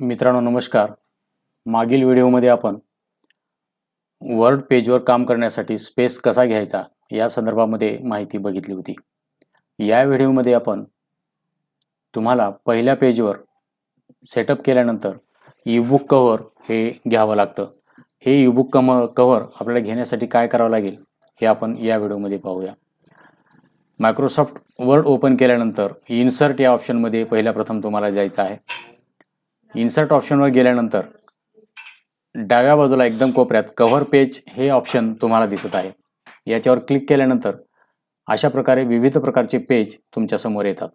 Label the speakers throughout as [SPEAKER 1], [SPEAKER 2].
[SPEAKER 1] मित्रांनो नमस्कार. मागील व्हिडिओमध्ये आपण वर्ड पेजवर काम करण्यासाठी स्पेस कसा घ्यायचा या संदर्भामध्ये माहिती बघितली होती. या व्हिडिओमध्ये आपण तुम्हाला पहिल्या पेजवर सेटअप केल्यानंतर ईबुक कव्हर हे घ्यावं लागतं. हे ईबुक कम कव्हर आपल्याला घेण्यासाठी काय करावं लागेल हे आपण या व्हिडिओमध्ये पाहूया. मायक्रोसॉफ्ट वर्ड ओपन केल्यानंतर इन्सर्ट या ऑप्शनमध्ये पहिल्या प्रथम तुम्हाला जायचं आहे. इन्सर्ट ऑप्शनवर गेल्यानंतर डाव्या बाजूला एकदम कोपऱ्यात कव्हर पेज हे ऑप्शन तुम्हाला दिसत आहे. याच्यावर क्लिक केल्यानंतर अशा प्रकारे विविध प्रकारचे पेज तुमच्यासमोर येतात.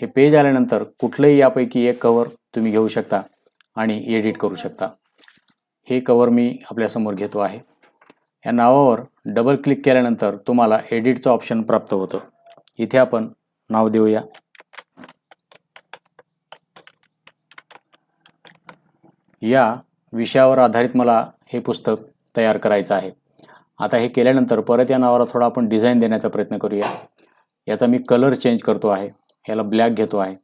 [SPEAKER 1] हे पेज आल्यानंतर कुठलंही यापैकी एक कव्हर तुम्ही घेऊ शकता आणि एडिट करू शकता. हे कव्हर मी आपल्यासमोर घेतो आहे. या नावावर डबल क्लिक केल्यानंतर तुम्हाला एडिटचं ऑप्शन प्राप्त होतं. इथे आपण नाव देऊया. या विषयावर आधारित मला हे पुस्तक तयार करायचं आहे. आता हे केल्यानंतर परत या नावाला थोडा आपण डिझाईन देण्याचा प्रयत्न करूया. याचा मी कलर चेंज करतो आहे. याला ब्लॅक घेतो आहे.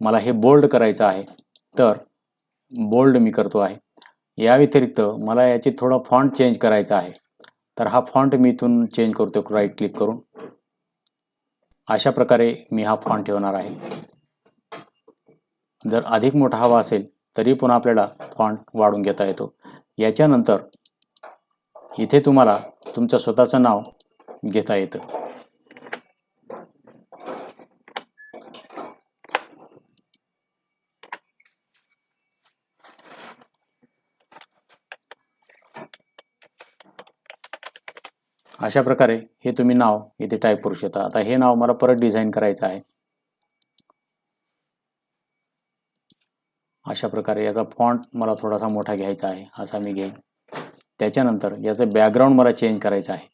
[SPEAKER 1] मला हे बोल्ड करायचं आहे. तर बोल्ड मी करतो आहे. या व्यतिरिक्त मला याची थोडा फॉन्ट चेंज करायचा आहे. तर हा फॉन्ट मी इथून चेंज करतो राईट क्लिक करून. अशा प्रकारे मी हा फॉन्ट ठेवणार आहे. जर अधिक मोठा हवा असेल तरी पुन्हा आपल्याला फॉन्ट वाढून घेता येतो. याच्यानंतर इथे तुम्हाला तुमचं स्वतःचं नाव घेता येतं. अशा प्रकारे हे तुम्ही नाव इथे टाईप करू शकता. आता हे नाव मला परत डिझाईन करायचं आहे. अशा प्रकारे याचा फॉन्ट मला थोडासा मोठा घ्यायचा आहे असा मी घेईन. त्याच्यानंतर याचं बॅकग्राऊंड मला चेंज करायचं आहे.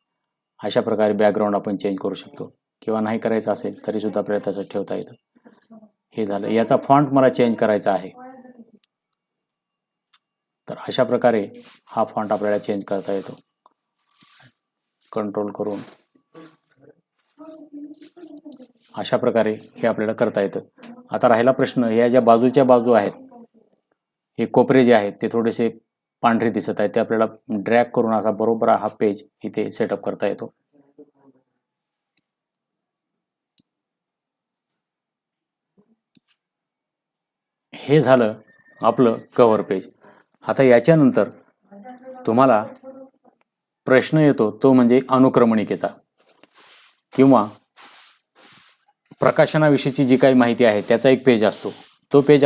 [SPEAKER 1] अशा प्रकारे बॅकग्राऊंड आपण चेंज करू शकतो. किंवा नाही करायचं असेल तरीसुद्धा आपल्याला तसं ठेवता येतं. हे झालं. याचा फॉन्ट मला चेंज करायचा आहे. तर अशा प्रकारे हा फॉन्ट आपल्याला चेंज करता येतो. कंट्रोल करून. अशा प्रकारे हे आपल्याला करता येतं. आता राहिला प्रश्न. ह्या ज्या बाजूच्या बाजू आहेत हे कोपरे जे आहेत ते थोडेसे पांढरे दिसत आहेत. ते आपल्याला ड्रॅग करून असा बरोबर हा पेज इथे सेटअप करता येतो. हे झालं आपलं कव्हर पेज आता याच्यानंतर तुम्हाला प्रश्न येतो तो म्हणजे अनुक्रमणिकेचा. किंवा प्रकाशनाविषयीची जी काही माहिती आहे त्याचा एक पेज असतो. तो पेज